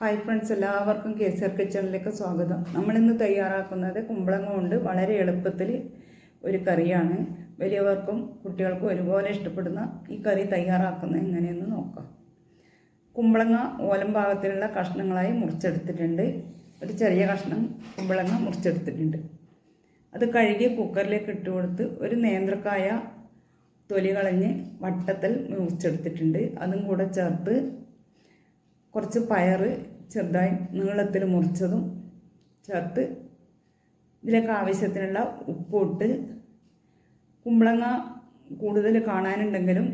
Hi friends എല്ലാവർക്കും K R കിച്ചണിലേക്ക് സ്വാഗതം. നമ്മളിന്ന് തയ്യാറാക്കുന്നത് കുമ്പളങ്ങ കൊണ്ട് വളരെ എളുപ്പത്തിൽ ഒരു കറിയാണ്. വലിയവർക്കും കുട്ടികൾക്കും ഒരുപോലെ ഇഷ്ടപ്പെടുന്ന ഈ കറി തയ്യാറാക്കുന്നത് എങ്ങനെയെന്ന് നോക്കാം. കുമ്പളങ്ങ ഓലം ഭാഗത്തിലുള്ള കഷ്ണങ്ങളായി മുറിച്ചെടുത്തിട്ടുണ്ട്. ഒരു ചെറിയ കഷ്ണം കുമ്പളങ്ങ മുറിച്ചെടുത്തിട്ടുണ്ട്. അത് കഴുകി കുക്കറിലേക്ക് ഇട്ട് കൊടുത്ത് ഒരു നേന്ത്രക്കായ തൊലി കളഞ്ഞ് വട്ടത്തിൽ മുറിച്ചെടുത്തിട്ടുണ്ട്. അതും കൂടെ ചേർത്ത് കുറച്ച് പയർ ചെറുതായി നീളത്തിൽ മുറിച്ചതും ചേർത്ത് ഇതിലേക്ക് ആവശ്യത്തിനുള്ള ഉപ്പിട്ട് കുമ്പളങ്ങ കൂടുതൽ കാണാനുണ്ടെങ്കിലും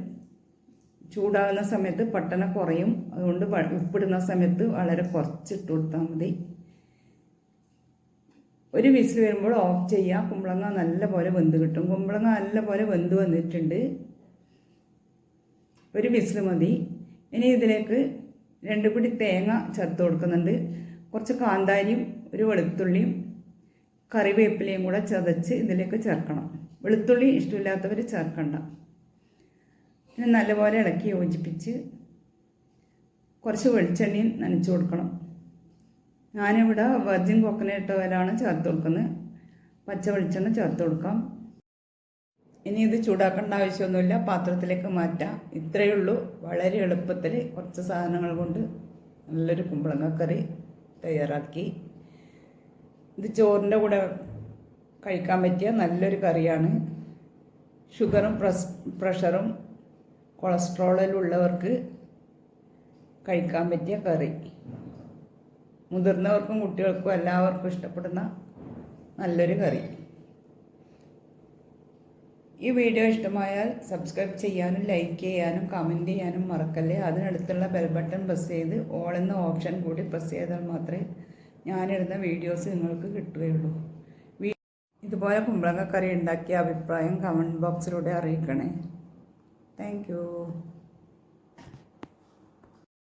ചൂടാകുന്ന സമയത്ത് പട്ടണ കുറയും. അതുകൊണ്ട് ഉപ്പിടുന്ന സമയത്ത് വളരെ കുറച്ചിട്ട് കൊടുത്താൽ മതി. ഒരു വിസിൽ വരുമ്പോൾ ഓഫ് ചെയ്യാം കുമ്പളങ്ങ നല്ല പോലെ വെന്ത് കിട്ടും. കുമ്പളങ്ങ നല്ല പോലെ വെന്ത് വന്നിട്ടുണ്ട്. ഒരു വിസിൽ മതി. ഇനി ഇതിലേക്ക് രണ്ട് പിടി തേങ്ങ ചേർത്ത് കൊടുക്കുന്നുണ്ട്. കുറച്ച് കാന്താരിയും ഒരു വെളുത്തുള്ളിയും കറിവേപ്പിലയും കൂടെ ചതച്ച് ഇതിലേക്ക് ചേർക്കണം. വെളുത്തുള്ളി ഇഷ്ടമില്ലാത്തവർ ചേർക്കണ്ട. പിന്നെ നല്ലപോലെ ഇളക്കി യോജിപ്പിച്ച് കുറച്ച് വെളിച്ചെണ്ണയും നനച്ചു കൊടുക്കണം. ഞാനിവിടെ വെർജിൻ കോക്കനട്ട് ഓയിലാണ് ചേർത്ത് കൊടുക്കുന്നത്. പച്ച വെളിച്ചെണ്ണ ചേർത്ത് കൊടുക്കാം. ഇനി ഇത് ചൂടാക്കേണ്ട ആവശ്യമൊന്നുമില്ല. പാത്രത്തിലേക്ക് മാറ്റാം. ഇത്രയേ ഉള്ളൂ. വളരെ എളുപ്പത്തിൽ കുറച്ച് സാധനങ്ങൾ കൊണ്ട് നല്ലൊരു കുമ്പളങ്ങ കറി തയ്യാറാക്കി. ഇത് ചോറിന്റെ കൂടെ കഴിക്കാൻ പറ്റിയ നല്ലൊരു കറിയാണ്. ഷുഗറും പ്രസ് പ്രഷറും കൊളസ്ട്രോളിലുള്ളവർക്ക് കഴിക്കാൻ പറ്റിയ കറി. മുതിർന്നവർക്കും കുട്ടികൾക്കും എല്ലാവർക്കും ഇഷ്ടപ്പെടുന്ന നല്ലൊരു കറി. ഈ വീഡിയോ ഇഷ്ടമായാൽ സബ്സ്ക്രൈബ് ചെയ്യാനും ലൈക്ക് ചെയ്യാനും കമന്റ് ചെയ്യാനും മറക്കല്ലേ? അതിനടുത്തുള്ള ബെൽ ബട്ടൺ പ്രസ് ചെയ്ത് ഓൾ എന്ന ഓപ്ഷൻ കൂടി പ്രസ് ചെയ്താൽ മാത്രമേ ഞാനിടുന്ന വീഡിയോസ് നിങ്ങൾക്ക് കിട്ടുകയുള്ളൂ. ഇതുപോലെ കുമ്പളങ്ങ കറി ഉണ്ടാക്കിയ അഭിപ്രായം കമന്റ് ബോക്സിലൂടെ അറിയിക്കണേ. താങ്ക്